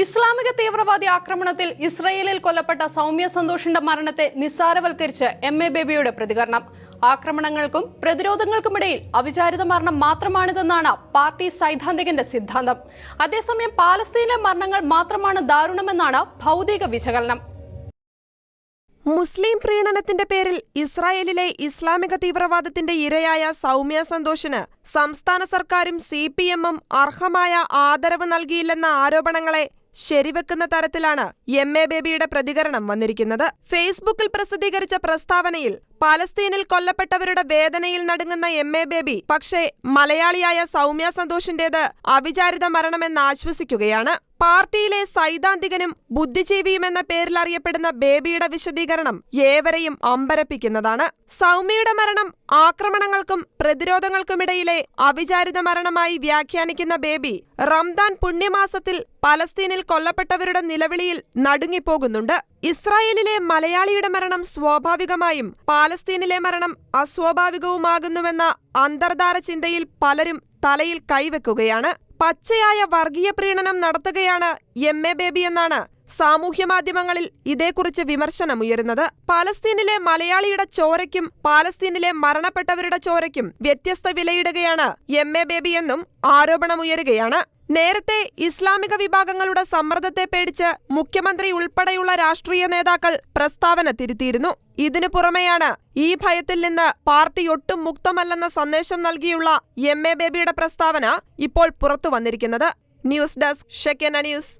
ഇസ്ലാമിക തീവ്രവാദി ആക്രമണത്തിൽ ഇസ്രയേലിൽ കൊല്ലപ്പെട്ട സൗമ്യ സന്തോഷിന്റെ മരണത്തെ നിസ്സാരവൽക്കരിച്ച് എം എ ബേബിയുടെ പ്രതികരണം. ആക്രമണങ്ങൾക്കും പ്രതിരോധങ്ങൾക്കുമിടയിൽ അവിചാരിത മരണം മാത്രമാണിതെന്നാണ് പാർട്ടി സൈദ്ധാന്തികന്റെ സിദ്ധാന്തം. അതേസമയം പാലസ്തീനിലെ മരണങ്ങൾ മാത്രമാണ് ദാരുണമെന്നാണ് ഭൗതിക വിശകലനം. മുസ്ലിം പ്രീണനത്തിന്റെ പേരിൽ ഇസ്രായേലിലെ ഇസ്ലാമിക തീവ്രവാദത്തിന്റെ ഇരയായ സൗമ്യ സന്തോഷിന് സംസ്ഥാന സർക്കാരും സി പി എമ്മും അർഹമായ ആദരവ് നൽകിയില്ലെന്ന ആരോപണങ്ങളെ ശരിവെക്കുന്ന തരത്തിലാണ് എം എ ബേബിയുടെ പ്രതികരണം വന്നിരിക്കുന്നത്. ഫേസ്ബുക്കിൽ പ്രസിദ്ധീകരിച്ച പ്രസ്താവനയിൽ പാലസ്തീനിൽ കൊല്ലപ്പെട്ടവരുടെ വേദനയിൽ നടുങ്ങുന്ന എം എ ബേബി പക്ഷേ മലയാളിയായ സൗമ്യ സന്തോഷിന്റേത് അവിചാരിത മരണമെന്ന് ആശ്വസിക്കുകയാണ്. പാർട്ടിയിലെ സൈദ്ധാന്തികനും ബുദ്ധിജീവിയുമെന്ന പേരിൽ അറിയപ്പെടുന്ന ബേബിയുടെ വിശദീകരണം ഏവരെയും അമ്പരപ്പിക്കുന്നതാണ്. സൗമ്യയുടെ മരണം ആക്രമണങ്ങൾക്കും പ്രതിരോധങ്ങൾക്കുമിടയിലെ അവിചാരിത മരണമായി വ്യാഖ്യാനിക്കുന്ന ബേബി റംദാൻ പുണ്യമാസത്തിൽ പലസ്തീനിൽ കൊല്ലപ്പെട്ടവരുടെ നിലവിളിയിൽ നടുങ്ങിപ്പോകുന്നുണ്ട്. ഇസ്രായേലിലെ മലയാളിയുടെ മരണം സ്വാഭാവികമായും പാലസ്തീനിലെ മരണം അസ്വാഭാവികവുമാകുന്നുവെന്ന അന്തർധാര ചിന്തയിൽ പലരും തലയിൽ കൈവെക്കുകയാണ്. പച്ചയായ വർഗീയ പ്രീണനം നടത്തുകയാണ് എം എ ബേബി എന്നാണ് സാമൂഹ്യ മാധ്യമങ്ങളിൽ ഇതേക്കുറിച്ച് വിമർശനമുയരുന്നത് പാലസ്തീനിലെ മലയാളിയുടെ ചോരയ്ക്കും പാലസ്തീനിലെ മരണപ്പെട്ടവരുടെ ചോരയ്ക്കും വ്യത്യസ്ത വിലയിടുകയാണ് എം എ ബേബി എന്നും ആരോപണമുയരുകയാണ് നേരത്തെ ഇസ്ലാമിക വിഭാഗങ്ങളുടെ സമ്മർദ്ദത്തെ പേടിച്ച് മുഖ്യമന്ത്രി ഉൾപ്പെടെയുള്ള രാഷ്ട്രീയ നേതാക്കൾ പ്രസ്താവന തിരുത്തിയിരുന്നു. ഇതിനു പുറമെയാണ് ഈ ഭയത്തിൽ നിന്ന് പാർട്ടി ഒട്ടും മുക്തമല്ലെന്ന സന്ദേശം നൽകിയുള്ള എം എ ബേബിയുടെ പ്രസ്താവന ഇപ്പോൾ പുറത്തു വന്നിരിക്കുന്നത്. ന്യൂസ് ഡെസ്ക് ഷെക്കന ന്യൂസ്.